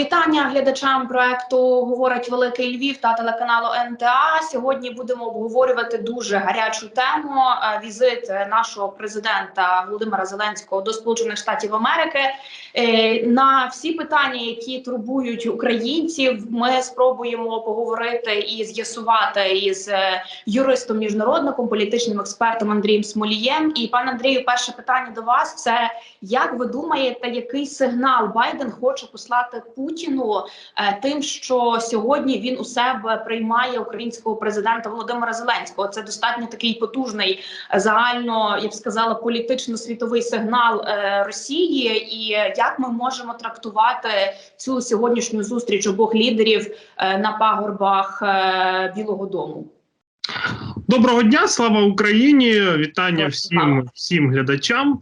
Вітання глядачам проекту говорить Великий Львів та телеканалу НТА. Сьогодні будемо обговорювати дуже гарячу тему. е, Візит нашого президента Володимира Зеленського до Сполучених Штатів Америки. Е, На всі питання, які турбують українців, ми спробуємо поговорити і з'ясувати із е, юристом міжнародником, політичним експертом Андрієм Смолієм. І пане Андрію, перше питання до вас: це як ви думаєте, який сигнал Байден хоче послати Путіну е, тим, що сьогодні він у себе приймає українського президента Володимира Зеленського? Це достатньо такий потужний е, загально, я б сказала, політично-світовий сигнал е, Росії. І як ми можемо трактувати цю сьогоднішню зустріч обох лідерів на пагорбах Білого Дому? Доброго дня, слава Україні! Вітання всім всім глядачам.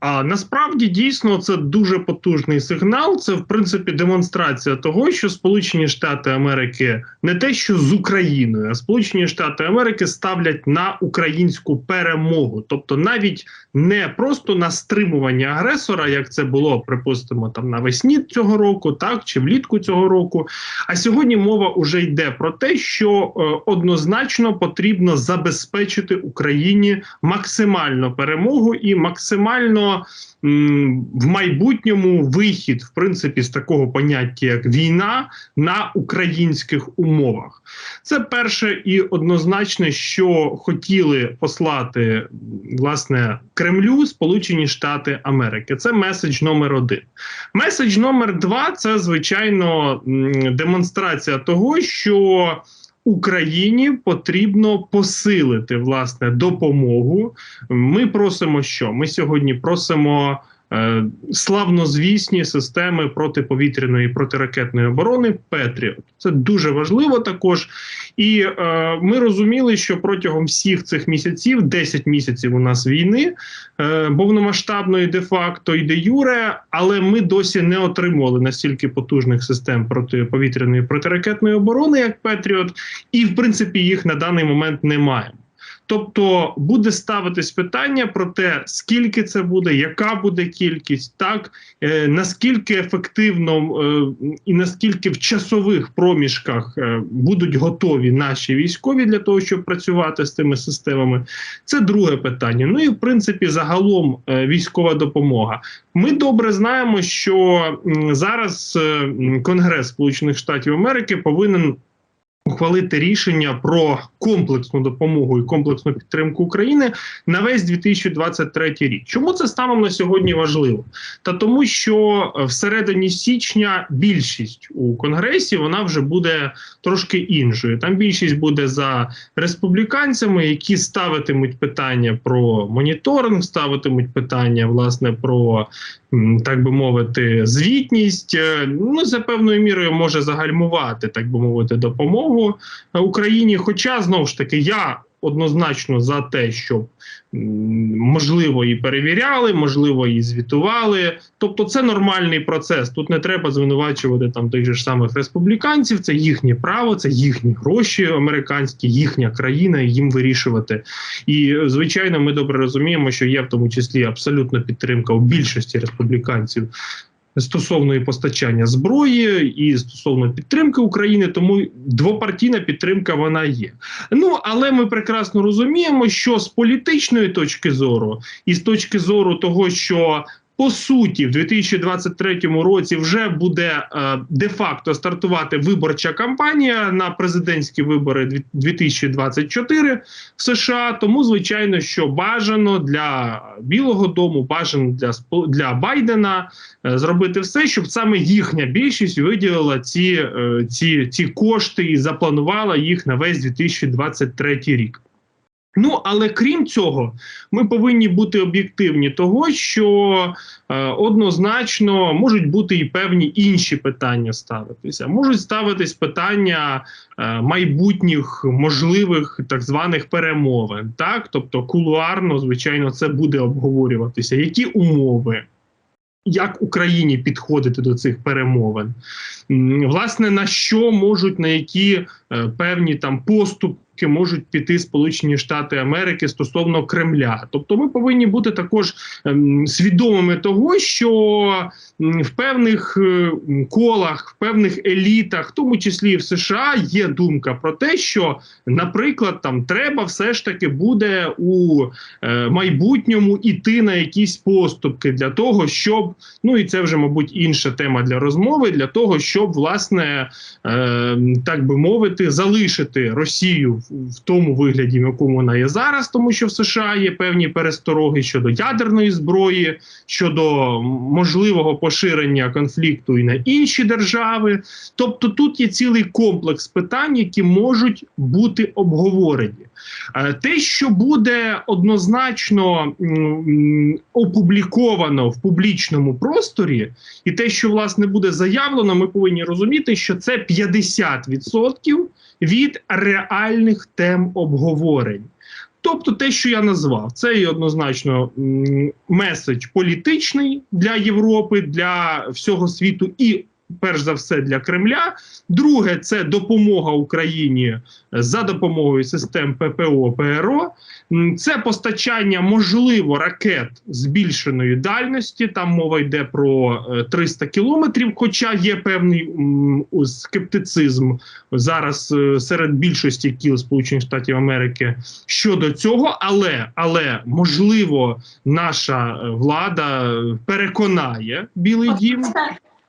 А насправді дійсно це дуже потужний сигнал. Це в принципі демонстрація того, що Сполучені Штати Америки не те, що з Україною, а Сполучені Штати Америки ставлять на українську перемогу, тобто навіть не просто на стримування агресора, як це було, припустимо, там навесні цього року, так чи влітку цього року. А сьогодні мова вже йде про те, що е, однозначно потрібно забезпечити Україні максимальну перемогу і максимально м, в майбутньому вихід, в принципі, з такого поняття як війна на українських умовах. Це перше і однозначно, що хотіли послати власне Кремлю Сполучені Штати Америки. Це меседж номер один. Меседж номер два це звичайно демонстрація того, що Україні потрібно посилити власне допомогу. Ми просимо, що ми сьогодні просимо. Е, Славнозвісні системи протиповітряної протиракетної оборони Петріот. Це дуже важливо також. І е, ми розуміли, що протягом всіх цих місяців, 10 місяців у нас війни, е, повномасштабної де-факто і де юре, але ми досі не отримували настільки потужних систем протиповітряної протиракетної оборони, як Петріот, і в принципі їх на даний момент не маємо. Тобто буде ставитись питання про те, скільки це буде, яка буде кількість, так е, наскільки ефективно е, і наскільки в часових проміжках е, будуть готові наші військові для того, щоб працювати з цими системами. Це друге питання. Ну і в принципі, загалом е, військова допомога. Ми добре знаємо, що м, зараз е, Конгрес Сполучених Штатів Америки повинен ухвалити рішення про комплексну допомогу і комплексну підтримку України на весь 2023 рік. Чому це станом на сьогодні важливо? Та тому, що е, всередині січня більшість у конгресі вона вже буде трошки іншою. Там більшість буде за республіканцями, які ставитимуть питання про моніторинг, ставитимуть питання власне про так би мовити, звітність. Е, Ну це певною мірою може загальмувати, так би мовити, допомогу е, Україні. Хоча знову ж таки я. Однозначно за те, щоб можливо і перевіряли, можливо, і звітували. Тобто, це нормальний процес. Тут не треба звинувачувати там тих же самих республіканців. Це їхнє право, це їхні гроші американські, їхня країна, їм вирішувати. І звичайно, ми добре розуміємо, що є в тому числі абсолютна підтримка у більшості республіканців стосовно і постачання зброї і стосовно підтримки України, тому двопартійна підтримка вона є. Ну але ми прекрасно розуміємо, що з політичної точки зору, і з точки зору того, що по суті, в 2023 році вже буде е, де-факто стартувати виборча кампанія на президентські вибори дві- 2024 в США. Тому, звичайно, що бажано для Білого Дому, бажано для для Байдена е, зробити все, щоб саме їхня більшість виділила ці, е, ці, ці кошти і запланувала їх на весь 2023 рік. Ну але крім цього, ми повинні бути об'єктивні того, що е, однозначно можуть бути і певні інші питання ставитися. Можуть ставитись питання е, майбутніх можливих так званих перемовин. Так, тобто кулуарно, звичайно, це буде обговорюватися. Які умови? Як Україні підходити до цих перемовин? Власне, на що можуть на які е, певні там поступки поступки можуть піти Сполучені Штати Америки стосовно Кремля. Тобто, ми повинні бути також ем, свідомими того, що в певних е, колах, в певних елітах, в тому числі і в США, є думка про те, що, наприклад, там треба все ж таки буде у е, майбутньому іти на якісь поступки для того, щоб ну і це вже, мабуть, інша тема для розмови, для того, щоб власне е, так би мовити, залишити Росію в, тому вигляді, в якому вона є зараз, тому що в США є певні перестороги щодо ядерної зброї, щодо можливого поширення конфлікту і на інші держави. Тобто тут є цілий комплекс питань, які можуть бути обговорені. Е, Те, що буде однозначно опубліковано в публічному просторі, і те, що власне буде заявлено, ми повинні розуміти, що це 50% від реальних тем обговорень. Тобто, те, що я назвав, це і однозначно меседж політичний для Європи, для всього світу і. Перш за все для Кремля. Друге, це допомога Україні за допомогою систем ППО ПРО. Це постачання, можливо, ракет збільшеної дальності. Там мова йде про е, 300 кілометрів. Хоча є певний скептицизм зараз е, серед більшості кіл Сполучених Штатів Америки щодо цього, але але можливо, наша е, влада е, переконає Білий Дім.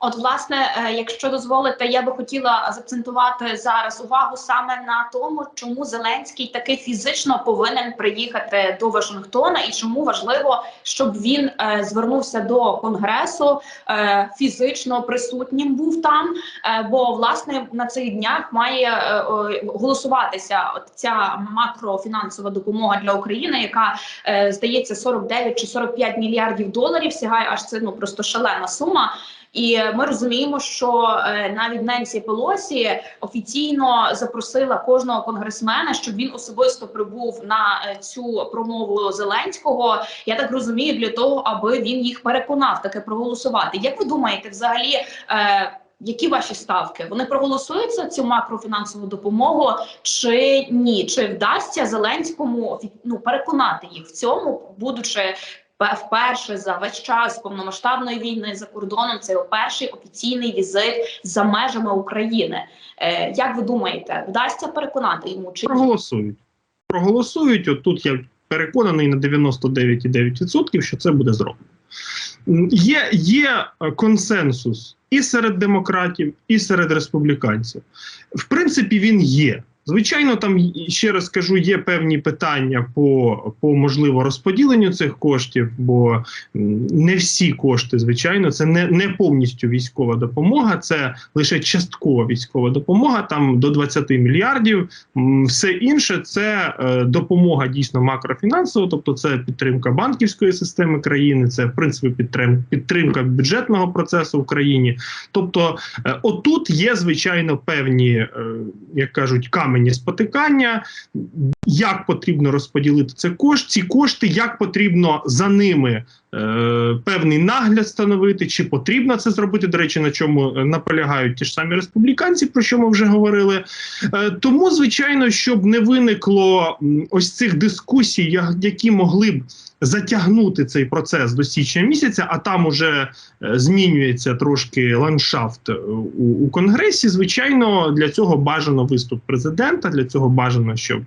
От, власне, е, якщо дозволите, я би хотіла заакцентувати зараз увагу саме на тому, чому Зеленський таки фізично повинен приїхати до Вашингтона, і чому важливо, щоб він е, звернувся до конгресу е, фізично присутнім був там. Бо власне на цих днях має голосуватися от ця макрофінансова допомога для України, яка здається 49 чи 45 мільярдів доларів. Сягає аж це ну просто шалена сума. І ми розуміємо, що е, навіть Ненсі Пелосі офіційно запросила кожного конгресмена, щоб він особисто прибув на е, цю промову Зеленського. Я так розумію, для того, аби він їх переконав таке проголосувати. Як ви думаєте, взагалі? Е, які ваші ставки? Вони проголосують за цю макрофінансову допомогу чи ні? Чи вдасться Зеленському ну, переконати їх в цьому, будучи вперше за весь час повномасштабної війни за кордоном? Це перший офіційний візит за межами України. Е, як ви думаєте, вдасться переконати йому чи проголосують. Проголосують. От тут я переконаний на 99,9%, що це буде зроблено. Є, є е, консенсус і серед демократів, і серед республіканців. В принципі, він є. Звичайно, там ще раз кажу, є певні питання по, по можливо розподіленню цих коштів, бо не всі кошти, звичайно, це не, не повністю військова допомога, це лише часткова військова допомога, там до 20 мільярдів. Все інше це е, допомога дійсно макрофінансова, тобто це підтримка банківської системи країни, це в принципі підтрим- підтримка бюджетного процесу в країні. Тобто, е, отут є звичайно певні, е, як кажуть, камені спотикання. Як потрібно розподілити це кошт, ці кошти, як потрібно за ними е, певний нагляд становити, чи потрібно це зробити. До речі, на чому е, наполягають ті ж самі республіканці, про що ми вже говорили. Е, тому, звичайно, щоб не виникло ось цих дискусій, які могли б затягнути цей процес до січня місяця, а там уже е, змінюється трошки ландшафт е, у, у конгресі. Звичайно, для цього бажано виступ президента. Для цього бажано, щоб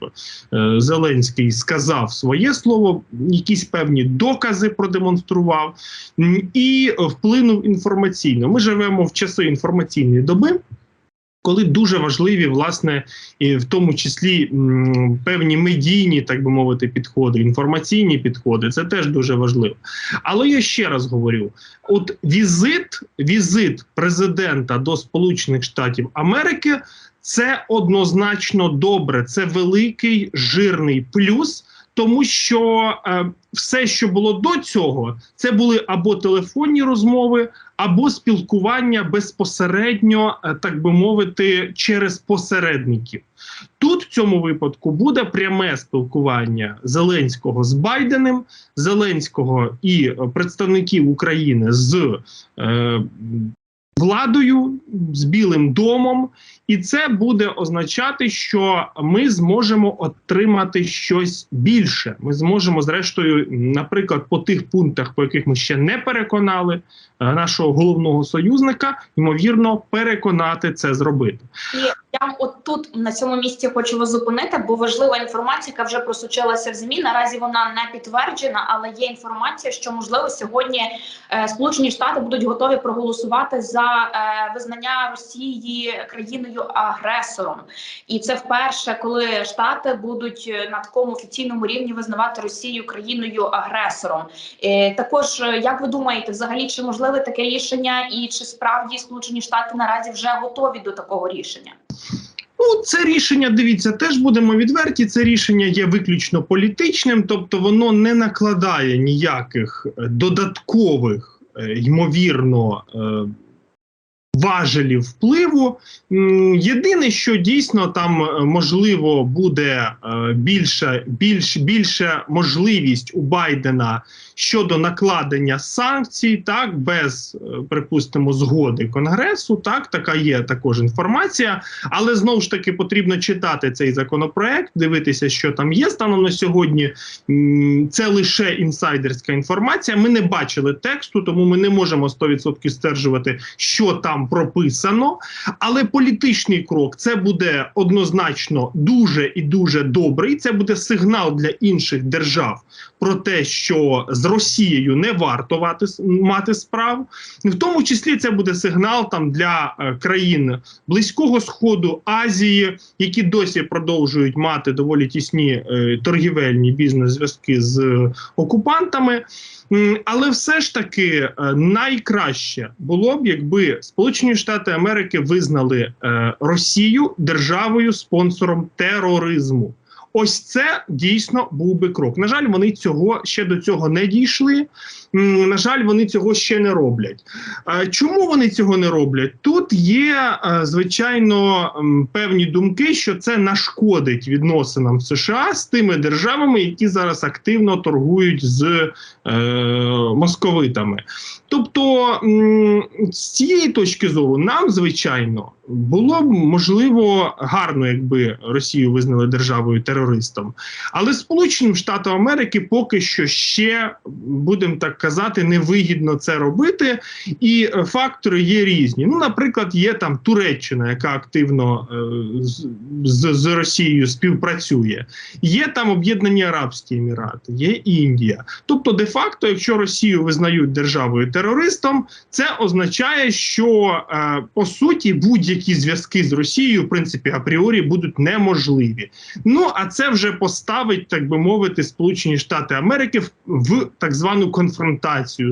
е, Зеленський сказав своє слово, якісь певні докази продемонстрував і вплинув інформаційно. Ми живемо в часи інформаційної доби. Коли дуже важливі, власне, і в тому числі певні медійні, так би мовити, підходи, інформаційні підходи, це теж дуже важливо. Але я ще раз говорю: от візит, візит президента до Сполучених Штатів Америки це однозначно добре. Це великий жирний плюс, тому що е, все, що було до цього, це були або телефонні розмови, або спілкування безпосередньо, е, так би мовити, через посередників. Тут в цьому випадку буде пряме спілкування Зеленського з Байденим, Зеленського і е, представників України з е, владою, з Білим домом, і це буде означати, що ми зможемо отримати щось більше. Ми зможемо, зрештою, наприклад, по тих пунктах, по яких ми ще не переконали е, нашого головного союзника, ймовірно, переконати це зробити. Я от тут на цьому місці хочу вас зупинити, бо важлива інформація, яка вже просочилася в змі. Наразі вона не підтверджена, але є інформація, що можливо сьогодні е, Сполучені Штати будуть готові проголосувати за е, визнання Росії країною агресором, і це вперше, коли Штати будуть е, на такому офіційному рівні визнавати Росію країною агресором. Також як ви думаєте, взагалі чи можливе таке рішення, і чи справді Сполучені Штати наразі вже готові до такого рішення? Ну, це рішення, дивіться, теж будемо відверті. Це рішення є виключно політичним, тобто воно не накладає ніяких е, додаткових, е, ймовірно, е, важелів впливу. Єдине, що дійсно там е, можливо буде е, більше, більш, більше можливість у Байдена щодо накладення санкцій, так без е, припустимо згоди конгресу. Так, така є також інформація. Але знову ж таки потрібно читати цей законопроект, дивитися, що там є станом на сьогодні. Це лише інсайдерська інформація. Ми не бачили тексту, тому ми не можемо 100% стверджувати, що там прописано. Але політичний крок це буде однозначно дуже і дуже добрий. Це буде сигнал для інших держав про те, що з Росією не варто мати, справу. В тому числі це буде сигнал там для е, країн Близького Сходу, Азії, які досі продовжують мати доволі тісні е, торгівельні бізнес-зв'язки з е, окупантами. Але все ж таки е, найкраще було б, якби Сполучені Штати Америки визнали е, Росію державою спонсором тероризму. Ось це дійсно був би крок. На жаль, вони цього ще до цього не дійшли. На жаль, вони цього ще не роблять. Чому вони цього не роблять? Тут є е, звичайно певні думки, що це нашкодить відносинам США з тими державами, які зараз активно торгують з е, московитами. Тобто, з цієї точки зору, нам звичайно було б можливо гарно, якби Росію визнали державою терористом. Але Сполученим Штатам Америки поки що ще будемо так казати, невигідно це робити, і е, фактори є різні. Ну, наприклад, є там Туреччина, яка активно е, з, з, з Росією співпрацює. Є там Об'єднані Арабські Емірати, є Індія. Тобто, де-факто, якщо Росію визнають державою терористом, це означає, що е, по суті будь-які зв'язки з Росією, в принципі, апріорі будуть неможливі. Ну а це вже поставить, так би мовити, Сполучені Штати Америки в, в так звану конфронтацію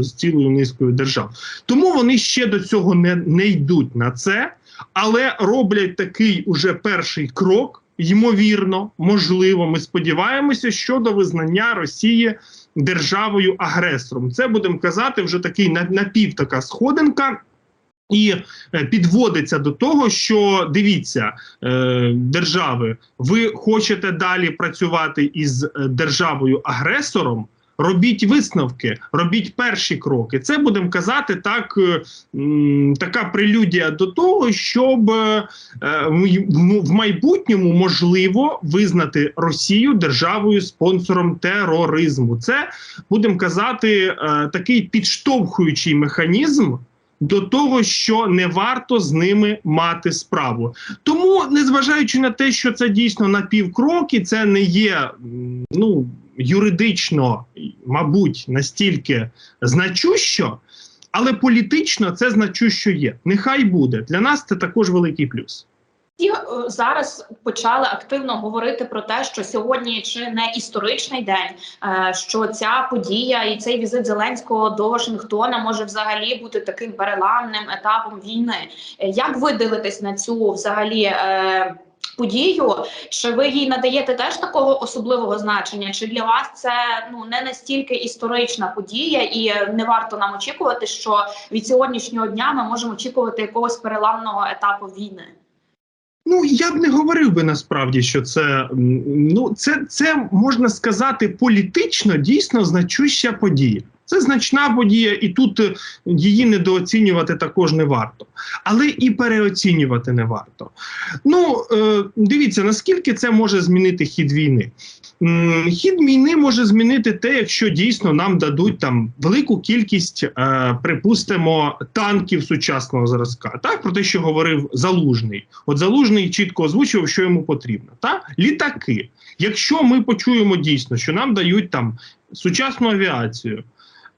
з цілою низкою держав. Тому вони ще до цього не, не йдуть на це, але роблять такий уже перший крок. Ймовірно, можливо, ми сподіваємося щодо визнання Росії державою агресором. Це будемо казати вже такий на- напів така сходинка. І е, підводиться до того, що дивіться, е, держави, ви хочете далі працювати із е, державою агресором. Робіть висновки, робіть перші кроки. Це будемо казати так, е, така прелюдія до того, щоб е, е, в- майбутньому можливо визнати Росію державою спонсором тероризму. Це будемо казати такий підштовхуючий механізм до того, що не варто з ними мати справу. Тому, незважаючи на те, що це дійсно напівкроки, це не є ну юридично, мабуть, настільки значущо, але політично це значущо є. Нехай буде для нас це також великий плюс. Всі е, зараз почали активно говорити про те, що сьогодні чи не історичний день, е, що ця подія і цей візит Зеленського до Вашингтона може взагалі бути таким переламним етапом війни. Е, Як ви дивитесь на цю взагалі? Подію, чи ви їй надаєте теж такого особливого значення? Чи для вас це ну не настільки історична подія, і не варто нам очікувати, що від сьогоднішнього дня ми можемо очікувати якогось переламного етапу війни? Ну я б не говорив би насправді, що це ну це, це можна сказати політично дійсно значуща подія. Це значна подія, і тут е, її недооцінювати також не варто, але і переоцінювати не варто. Ну е, дивіться, наскільки це може змінити хід війни. Хід війни може змінити те, якщо дійсно нам дадуть там велику кількість, е, припустимо, танків сучасного зразка. Так про те, що говорив Залужний. От Залужний чітко озвучував, що йому потрібно. Так? Літаки. Якщо ми почуємо дійсно, що нам дають там сучасну авіацію.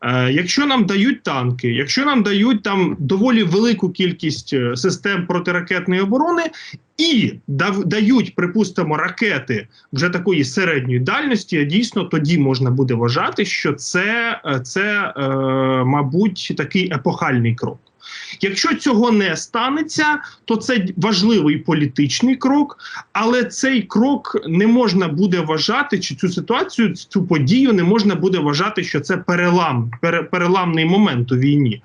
Е, Якщо нам дають танки, якщо нам дають там доволі велику кількість е, систем протиракетної оборони і дають, припустимо, ракети вже такої середньої дальності, дійсно тоді можна буде вважати, що це, е, це мабуть, такий епохальний крок. Якщо цього не станеться, то це важливий політичний крок, але цей крок не можна буде вважати, чи цю ситуацію, цю подію не можна буде вважати, що це перелам, переламний момент у війні.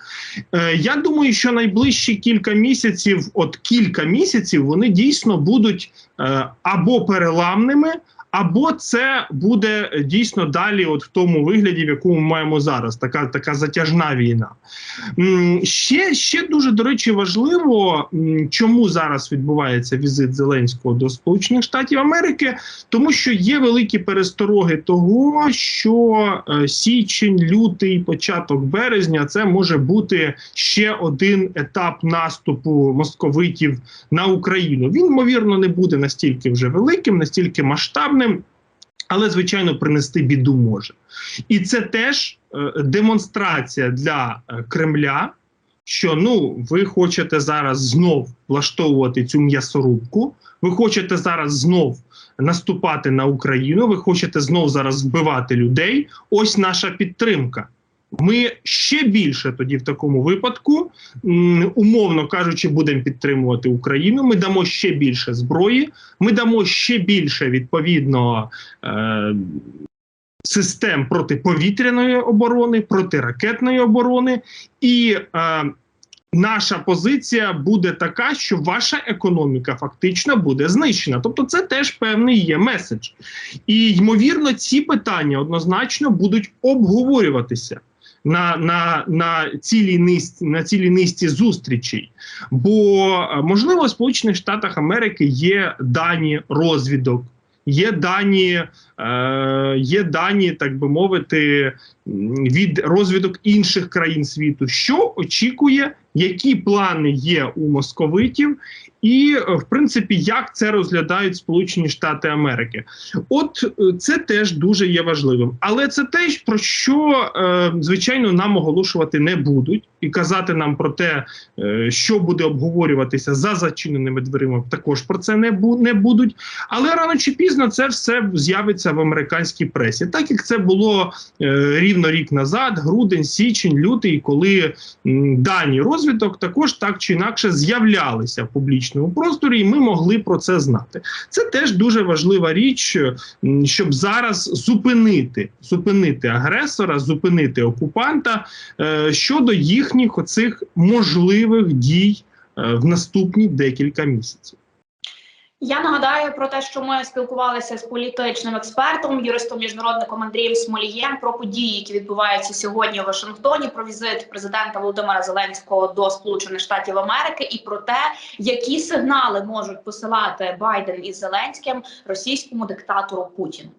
Е, я думаю, що найближчі кілька місяців, от кілька місяців, вони дійсно будуть е, або переламними. Або це буде е, дійсно далі, от в тому вигляді, в якому ми маємо зараз, така така затяжна війна. Ще, ще дуже до речі важливо, чому зараз відбувається візит Зеленського до Сполучених Штатів Америки, тому що є великі перестороги того, що е, січень, лютий, початок березня це може бути ще один етап наступу московитів на Україну. Він ймовірно не буде настільки вже великим, настільки масштабним. Але, звичайно, принести біду може. І це теж е, демонстрація для е, Кремля, що ну ви хочете зараз знов влаштовувати цю м'ясорубку, ви хочете зараз знов наступати на Україну, ви хочете знов зараз вбивати людей. Ось наша підтримка. Ми ще більше тоді в такому випадку, умовно кажучи, будемо підтримувати Україну. Ми дамо ще більше зброї, ми дамо ще більше відповідно. Е- Систем протиповітряної оборони, протиракетної оборони, і е, наша позиція буде така, що ваша економіка фактично буде знищена. Тобто, це теж певний є меседж. І ймовірно, ці питання однозначно будуть обговорюватися на, на, на, цілій низці, на цілій низці зустрічей. Бо е, можливо, в Сполучених Штатах Америки є дані розвідок. Є дані, е, є дані, так би мовити, від розвідок інших країн світу, що очікує, які плани є у московитів, і е, в принципі, як це розглядають Сполучені Штати Америки. От е, це теж дуже є важливим. Але це те, про що е, звичайно нам оголошувати не будуть, і казати нам про те, що буде обговорюватися за зачиненими дверима, також про це не, не будуть. Але рано чи пізно це все з'явиться в американській пресі, так як це було рівно рік назад, грудень, січень, лютий, коли дані розвиток також так чи інакше з'являлися в публічному просторі, і ми могли про це знати. Це теж дуже важлива річ, щоб зараз зупинити, зупинити агресора, зупинити окупанта е, щодо їхніх оцих можливих дій е, в наступні декілька місяців. Я нагадаю про те, що ми спілкувалися з політичним експертом, юристом міжнародником Андрієм Смолієм про події, які відбуваються сьогодні у Вашингтоні, про візит президента Володимира Зеленського до Сполучених Штатів Америки і про те, які сигнали можуть посилати Байден із Зеленським російському диктатору Путіну.